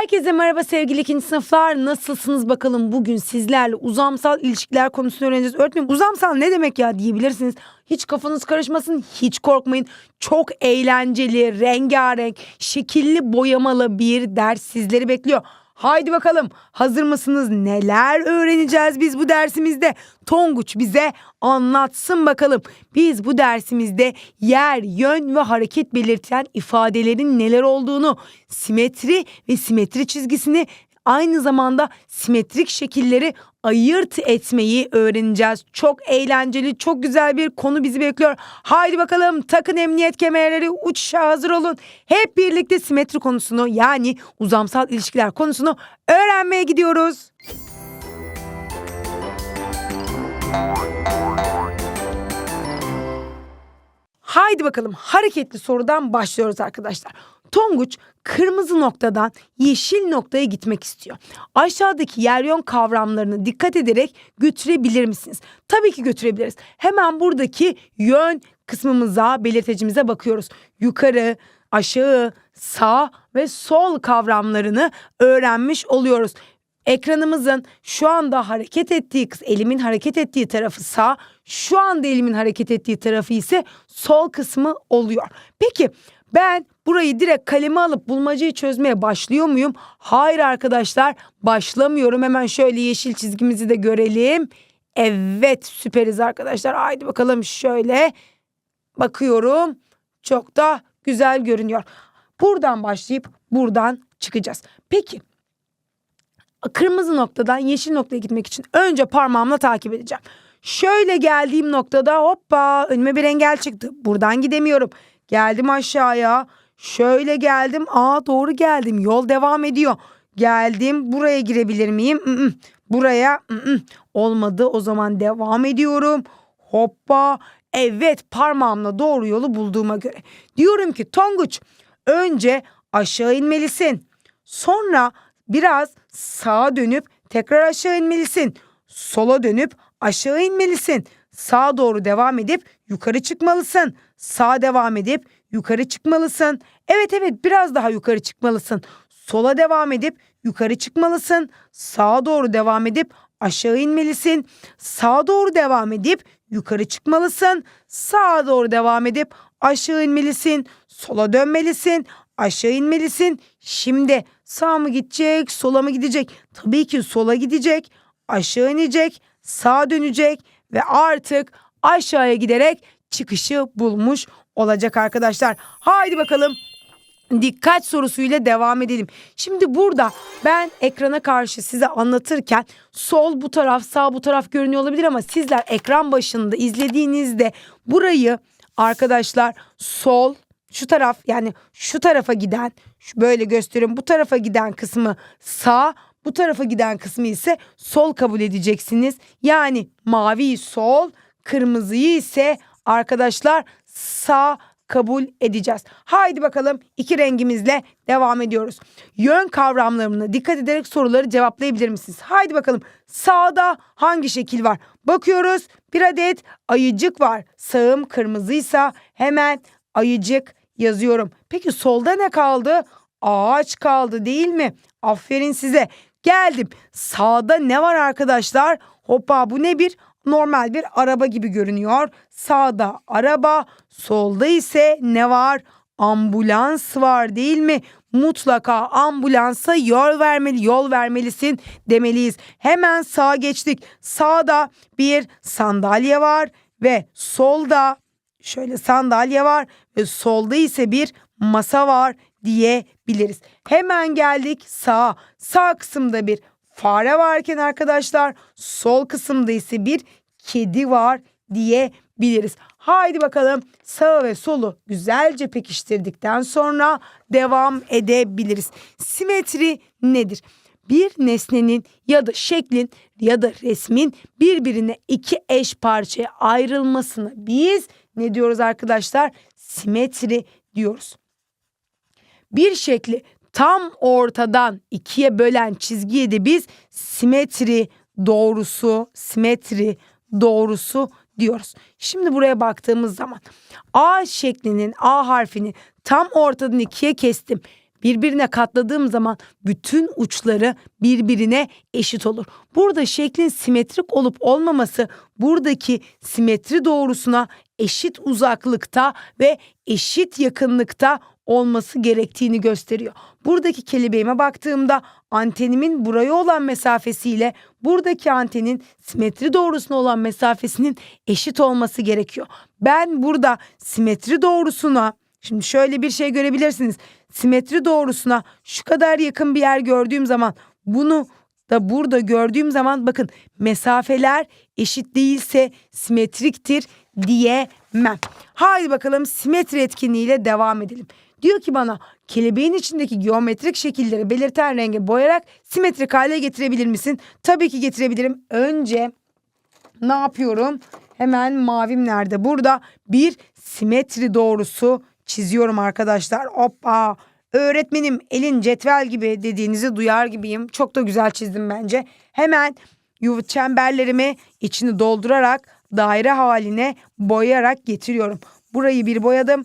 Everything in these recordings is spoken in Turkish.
Herkese merhaba sevgili ikinci sınıflar. Nasılsınız bakalım bugün sizlerle uzamsal ilişkiler konusunu öğreneceğiz. Öğretmenim uzamsal ne demek ya diyebilirsiniz. Hiç kafanız karışmasın, hiç korkmayın. Çok eğlenceli, rengarenk, şekilli boyamalı bir ders sizleri bekliyor. Haydi bakalım hazır mısınız? Neler öğreneceğiz biz bu dersimizde? Tonguç bize anlatsın bakalım. Biz bu dersimizde yer, yön ve hareket belirten ifadelerin neler olduğunu, simetri ve simetri çizgisini aynı zamanda simetrik şekilleri ayırt etmeyi öğreneceğiz. Çok eğlenceli, çok güzel bir konu bizi bekliyor. Haydi bakalım takın emniyet kemerleri, uçuşa hazır olun. Hep birlikte simetri konusunu yani uzamsal ilişkiler konusunu öğrenmeye gidiyoruz. Haydi bakalım hareketli sorudan başlıyoruz arkadaşlar. Tonguç kırmızı noktadan yeşil noktaya gitmek istiyor. Aşağıdaki yer yön kavramlarını dikkat ederek götürebilir misiniz? Tabii ki götürebiliriz. Hemen buradaki yön kısmımıza, belirtecimize bakıyoruz. Yukarı, aşağı, sağ ve sol kavramlarını öğrenmiş oluyoruz. Ekranımızın şu anda hareket ettiği elimin hareket ettiği tarafı sağ, şu anda elimin hareket ettiği tarafı ise sol kısmı oluyor. Peki ben burayı direkt kaleme alıp bulmacayı çözmeye başlıyor muyum? Hayır arkadaşlar başlamıyorum. Hemen şöyle yeşil çizgimizi de görelim. Evet süperiz arkadaşlar. Haydi bakalım şöyle bakıyorum. Çok da güzel görünüyor. Buradan başlayıp buradan çıkacağız. Peki kırmızı noktadan yeşil noktaya gitmek için önce parmağımla takip edeceğim. Şöyle geldiğim noktada hoppa önüme bir engel çıktı. Buradan gidemiyorum. Geldim aşağıya. Şöyle geldim. Aa doğru geldim. Yol devam ediyor. Geldim. Buraya girebilir miyim? Mm-mm. Buraya mm-mm. olmadı. O zaman devam ediyorum. Hoppa. Evet parmağımla doğru yolu bulduğuma göre. Diyorum ki Tonguç önce aşağı inmelisin. Sonra biraz sağa dönüp tekrar aşağı inmelisin. Sola dönüp aşağı inmelisin. Sağa doğru devam edip yukarı çıkmalısın. Sağa devam edip yukarı çıkmalısın. Evet evet biraz daha yukarı çıkmalısın. Sola devam edip yukarı çıkmalısın. Sağa doğru devam edip aşağı inmelisin. Sağa doğru devam edip yukarı çıkmalısın. Sağa doğru devam edip aşağı inmelisin. Sola dönmelisin. Aşağı inmelisin. Şimdi sağ mı gidecek, sola mı gidecek? Tabii ki sola gidecek. Aşağı inecek, sağa dönecek ve artık aşağıya giderek çıkışı bulmuş olacak arkadaşlar. Haydi bakalım dikkat sorusuyla devam edelim. Şimdi burada ben ekrana karşı size anlatırken sol bu taraf sağ bu taraf görünüyor olabilir ama sizler ekran başında izlediğinizde burayı arkadaşlar sol şu taraf yani şu tarafa giden şu böyle göstereyim bu tarafa giden kısmı sağ bu tarafa giden kısmı ise sol kabul edeceksiniz. Yani mavi sol kırmızıyı ise arkadaşlar sağ kabul edeceğiz. Haydi bakalım iki rengimizle devam ediyoruz. Yön kavramlarına dikkat ederek soruları cevaplayabilir misiniz? Haydi bakalım sağda hangi şekil var? Bakıyoruz bir adet ayıcık var. Sağım kırmızıysa hemen ayıcık yazıyorum. Peki solda ne kaldı? Ağaç kaldı değil mi? Aferin size. Geldim. Sağda ne var arkadaşlar? Hoppa bu ne bir? Normal bir araba gibi görünüyor. Sağda araba, solda ise ne var? Ambulans var değil mi? Mutlaka ambulansa yol vermeli, yol vermelisin demeliyiz. Hemen sağa geçtik. Sağda bir sandalye var ve solda şöyle sandalye var ve solda ise bir masa var diyebiliriz. Hemen geldik sağa. Sağ kısımda bir fare varken arkadaşlar sol kısımda ise bir kedi var diyebiliriz. Haydi bakalım sağ ve solu güzelce pekiştirdikten sonra devam edebiliriz. Simetri nedir? Bir nesnenin ya da şeklin ya da resmin birbirine iki eş parçaya ayrılmasını biz ne diyoruz arkadaşlar? Simetri diyoruz. Bir şekli tam ortadan ikiye bölen çizgiye de biz simetri doğrusu, simetri doğrusu diyoruz. Şimdi buraya baktığımız zaman A şeklinin A harfini tam ortadan ikiye kestim birbirine katladığım zaman bütün uçları birbirine eşit olur. Burada şeklin simetrik olup olmaması buradaki simetri doğrusuna eşit uzaklıkta ve eşit yakınlıkta olması gerektiğini gösteriyor. Buradaki kelebeğime baktığımda antenimin buraya olan mesafesiyle buradaki antenin simetri doğrusuna olan mesafesinin eşit olması gerekiyor. Ben burada simetri doğrusuna şimdi şöyle bir şey görebilirsiniz. Simetri doğrusuna şu kadar yakın bir yer gördüğüm zaman bunu da burada gördüğüm zaman bakın mesafeler eşit değilse simetriktir diyemem. Haydi bakalım simetri etkinliğiyle devam edelim. Diyor ki bana kelebeğin içindeki geometrik şekilleri belirten renge boyayarak simetrik hale getirebilir misin? Tabii ki getirebilirim. Önce ne yapıyorum? Hemen mavim nerede? Burada bir simetri doğrusu çiziyorum arkadaşlar. Hoppa. Öğretmenim elin cetvel gibi dediğinizi duyar gibiyim. Çok da güzel çizdim bence. Hemen yuva çemberlerimi içini doldurarak daire haline boyayarak getiriyorum. Burayı bir boyadım.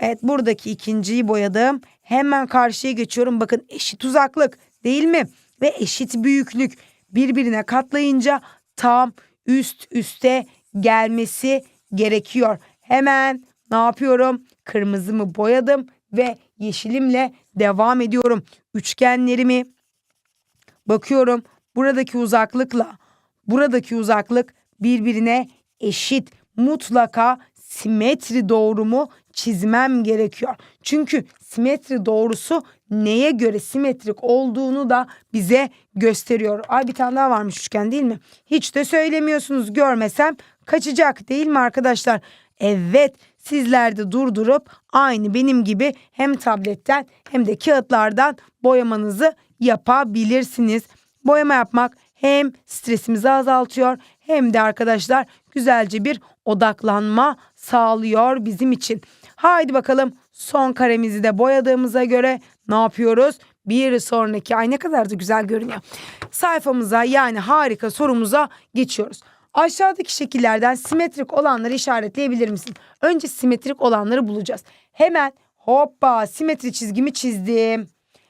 Evet buradaki ikinciyi boyadım. Hemen karşıya geçiyorum. Bakın eşit uzaklık değil mi? Ve eşit büyüklük birbirine katlayınca tam üst üste gelmesi gerekiyor. Hemen ne yapıyorum? Kırmızımı boyadım ve yeşilimle devam ediyorum. Üçgenlerimi bakıyorum. Buradaki uzaklıkla buradaki uzaklık birbirine eşit. Mutlaka simetri doğrumu çizmem gerekiyor. Çünkü simetri doğrusu neye göre simetrik olduğunu da bize gösteriyor. Ay bir tane daha varmış üçgen değil mi? Hiç de söylemiyorsunuz görmesem kaçacak değil mi arkadaşlar? Evet sizler de durdurup aynı benim gibi hem tabletten hem de kağıtlardan boyamanızı yapabilirsiniz. Boyama yapmak hem stresimizi azaltıyor hem de arkadaşlar güzelce bir odaklanma sağlıyor bizim için. Haydi bakalım son karemizi de boyadığımıza göre ne yapıyoruz? Bir sonraki ay ne kadar da güzel görünüyor. Sayfamıza yani harika sorumuza geçiyoruz. Aşağıdaki şekillerden simetrik olanları işaretleyebilir misin? Önce simetrik olanları bulacağız. Hemen hoppa simetri çizgimi çizdim.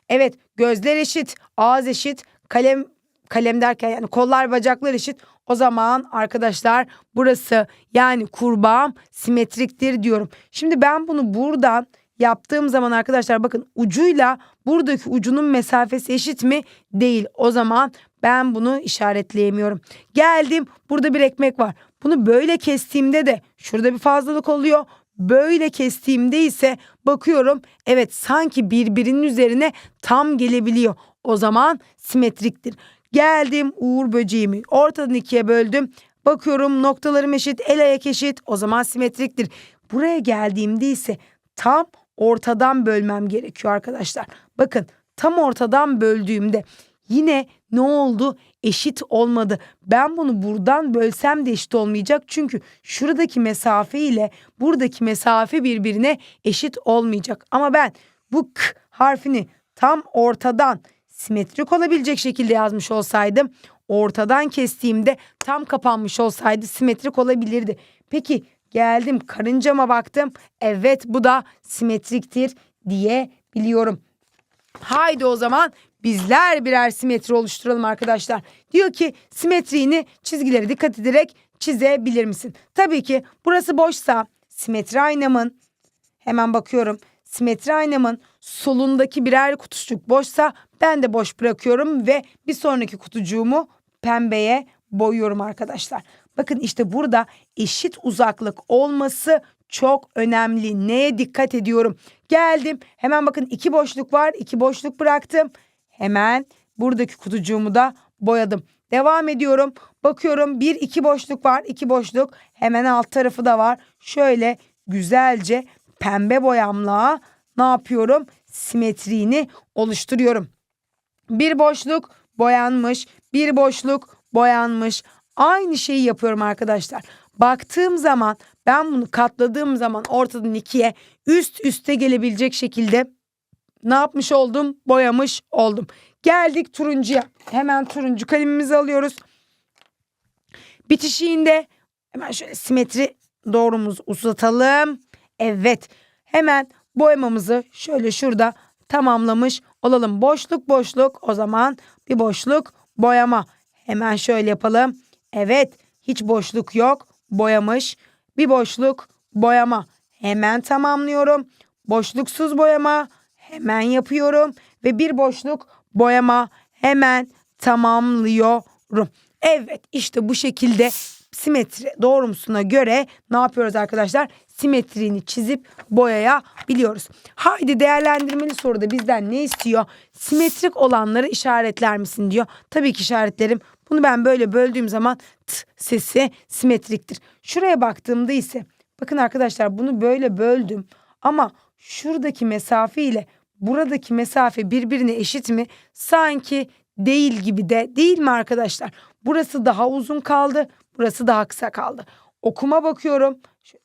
Evet gözler eşit, ağız eşit, kalem kalem derken yani kollar bacaklar eşit. O zaman arkadaşlar burası yani kurbağam simetriktir diyorum. Şimdi ben bunu buradan yaptığım zaman arkadaşlar bakın ucuyla buradaki ucunun mesafesi eşit mi? Değil. O zaman ben bunu işaretleyemiyorum. Geldim burada bir ekmek var. Bunu böyle kestiğimde de şurada bir fazlalık oluyor. Böyle kestiğimde ise bakıyorum evet sanki birbirinin üzerine tam gelebiliyor. O zaman simetriktir. Geldim Uğur böceğimi ortadan ikiye böldüm. Bakıyorum noktalarım eşit, el ayak eşit. O zaman simetriktir. Buraya geldiğimde ise tam ortadan bölmem gerekiyor arkadaşlar. Bakın tam ortadan böldüğümde yine ne oldu? Eşit olmadı. Ben bunu buradan bölsem de eşit olmayacak. Çünkü şuradaki mesafe ile buradaki mesafe birbirine eşit olmayacak. Ama ben bu k harfini tam ortadan simetrik olabilecek şekilde yazmış olsaydım ortadan kestiğimde tam kapanmış olsaydı simetrik olabilirdi. Peki geldim karıncama baktım. Evet bu da simetriktir diye biliyorum. Haydi o zaman bizler birer simetri oluşturalım arkadaşlar. Diyor ki simetriğini çizgilere dikkat ederek çizebilir misin? Tabii ki burası boşsa simetri aynamın hemen bakıyorum. Simetri aynamın solundaki birer kutucuk boşsa ben de boş bırakıyorum ve bir sonraki kutucuğumu pembeye boyuyorum arkadaşlar. Bakın işte burada eşit uzaklık olması çok önemli. Neye dikkat ediyorum? Geldim. Hemen bakın iki boşluk var. iki boşluk bıraktım. Hemen buradaki kutucuğumu da boyadım. Devam ediyorum. Bakıyorum bir iki boşluk var. iki boşluk. Hemen alt tarafı da var. Şöyle güzelce pembe boyamla ne yapıyorum? Simetriğini oluşturuyorum. Bir boşluk boyanmış, bir boşluk boyanmış. Aynı şeyi yapıyorum arkadaşlar. Baktığım zaman ben bunu katladığım zaman ortadan ikiye üst üste gelebilecek şekilde ne yapmış oldum? Boyamış oldum. Geldik turuncuya. Hemen turuncu kalemimizi alıyoruz. Bitişiğinde hemen şöyle simetri doğrumuzu uzatalım. Evet. Hemen boyamamızı şöyle şurada tamamlamış olalım. Boşluk boşluk o zaman bir boşluk boyama. Hemen şöyle yapalım. Evet hiç boşluk yok. Boyamış. Bir boşluk boyama. Hemen tamamlıyorum. Boşluksuz boyama. Hemen yapıyorum. Ve bir boşluk boyama. Hemen tamamlıyorum. Evet işte bu şekilde simetri doğrultusuna göre ne yapıyoruz arkadaşlar? Simetriğini çizip boyaya biliyoruz. Haydi değerlendirmeli soruda bizden ne istiyor? Simetrik olanları işaretler misin diyor. Tabii ki işaretlerim. Bunu ben böyle böldüğüm zaman t sesi simetriktir. Şuraya baktığımda ise bakın arkadaşlar bunu böyle böldüm ama şuradaki mesafe ile buradaki mesafe birbirine eşit mi? Sanki değil gibi de değil mi arkadaşlar? Burası daha uzun kaldı, burası daha kısa kaldı. Okuma bakıyorum.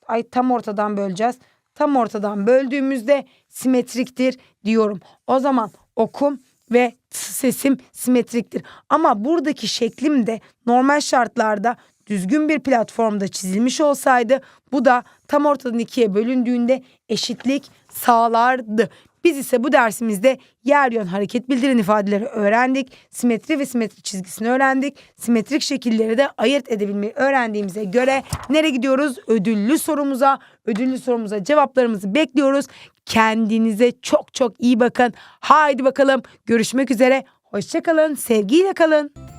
Ay tam ortadan böleceğiz. Tam ortadan böldüğümüzde simetriktir diyorum. O zaman okum ve sesim simetriktir. Ama buradaki şeklim de normal şartlarda düzgün bir platformda çizilmiş olsaydı bu da tam ortadan ikiye bölündüğünde eşitlik sağlardı. Biz ise bu dersimizde yer yön hareket bildiren ifadeleri öğrendik. Simetri ve simetri çizgisini öğrendik. Simetrik şekilleri de ayırt edebilmeyi öğrendiğimize göre nereye gidiyoruz? Ödüllü sorumuza. Ödüllü sorumuza cevaplarımızı bekliyoruz. Kendinize çok çok iyi bakın. Haydi bakalım görüşmek üzere. Hoşçakalın. Sevgiyle kalın.